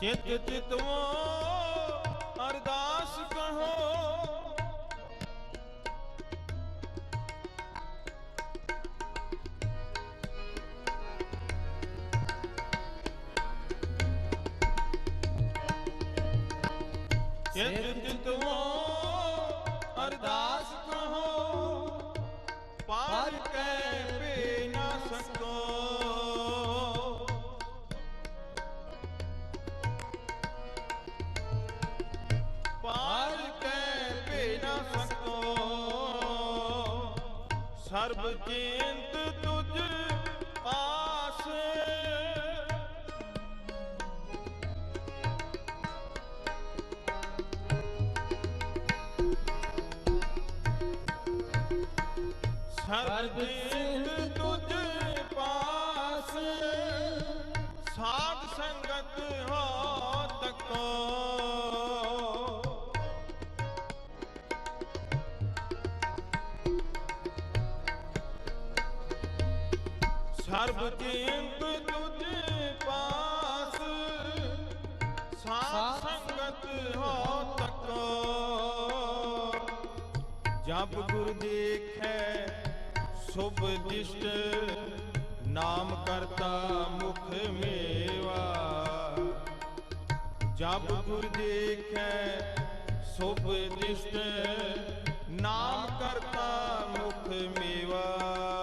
ਚਿਤ ਚਿਤਵੋ ਅਰਦਾਸ ਕਹੋ। ਚਿਤ ਚਿਤਵੋ ਅਰਦਾਸ ਕਹੋ। ਪਾਰ ਕੈ ਸਰਬ ਚਿੰਤ ਤੁਝ ਪਾਸ। ਸਰਬ ਚਿੰਤ ਸਰਬ ਚਿੰਤ ਤੁਝ ਪਾਸ, ਸਾਧ ਸੰਗਤ ਹੋ ਤਕੋ। ਜਬ ਗੁਰ ਦੇਖੈ, ਸੁਭ ਦਿਸ਼ਟ, ਨਾਮ ਕਰਤਾ ਮੁਖ ਮੇਵਾ। ਜਬ ਗੁਰ ਦੇਖੈ, ਸੁਭ ਦਿਸ਼ਟ, ਨਾਮ ਕਰਤਾ ਮੁਖ ਮੇਵਾ।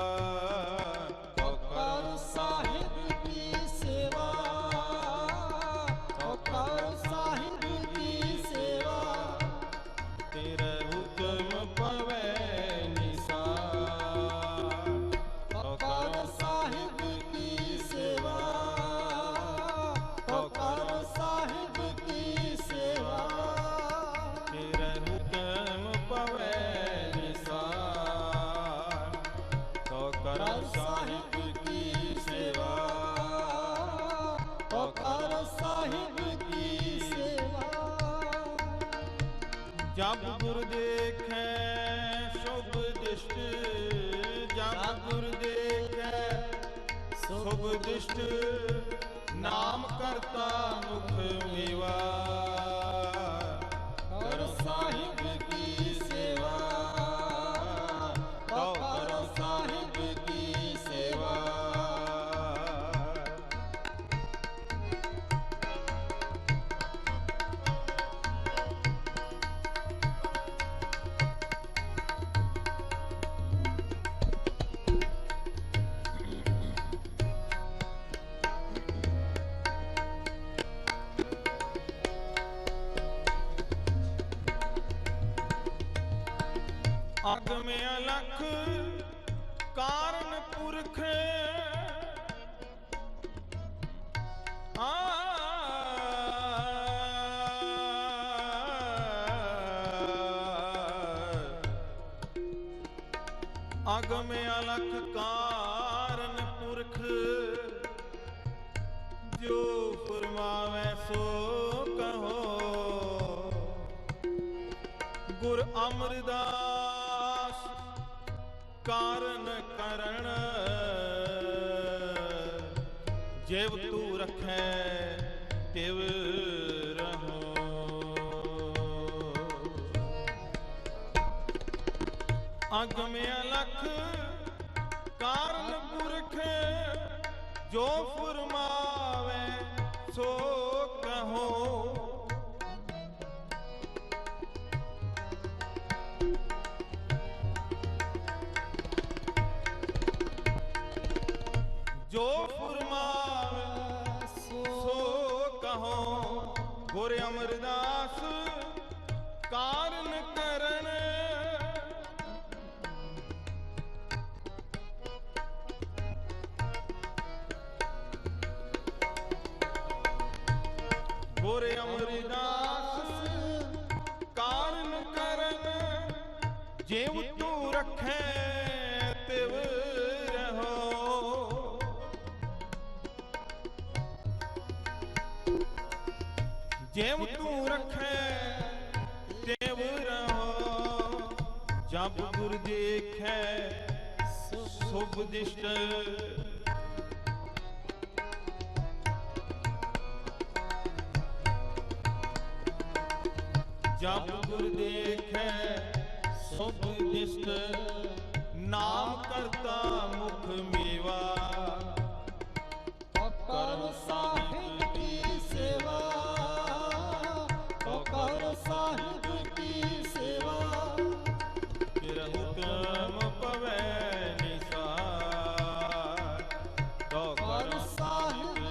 ਜਬ ਗੁਰ ਦੇਖੈ ਸ਼ੁਭ ਦਿਸ਼ਟ ਜਬ ਗੁਰ ਦੇਖੈ ਸ਼ੁਭ ਦਿਸ਼ਟ ਨਾਮ ਕਰਤਾ ਅਗਮ ਅਲਖ ਕਾਰਨ ਪੁਰਖ। ਆ ਅਗਮ ਅਲਖ ਕਾਰਨ ਪੁਰਖ ਜੋ ਫਰਮਾਵੇ ਸੋ ਕਹੋ। ਗੁਰ ਅਮਰਦਾਸ ਕਾਰਨ ਕਰਣ ਜਿਵ ਤੂੰ ਰਖੈ, ਤਿਵ ਰਹੋ। ਅਗਮ ਅਲਖ, ਕਾਰਨ ਪੁਰਖ, ਜੋ ਫਰਮਾਵੇ, ਸੋ ਕਹੋ। ਜੋ ਫਰਮਾਵੇ ਸੋ ਕਹੋ, ਗੁਰ ਅਮਰਦਾਸ, ਕਾਰਨ ਕਰਨ। ਗੁਰ ਅਮਰਦਾਸ, ਕਾਰਨ ਕਰਨ। ਜਿਵ ਤੂੰ ਰੱਖੈ ਤਿਵ ਜਿਵ ਤੂੰ ਰੱਖੈ ਤਿਵ ਰਹੋ ਜਬ ਗੁਰ ਦੇਖੈ ਸੁਭ ਦਿਸ਼ਟ ਜਬ ਗੁਰ ਦੇਖੈ ਸੁਭ ਦਿਸ਼ਟ ਨਾਮ ਕਰਤਾ ਮੁਖ ਮੇਵਾ ਕਰ साहिब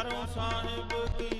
ਸਾਹਿਬ ਕੀ ਸਾਹਿਬ ਕੀ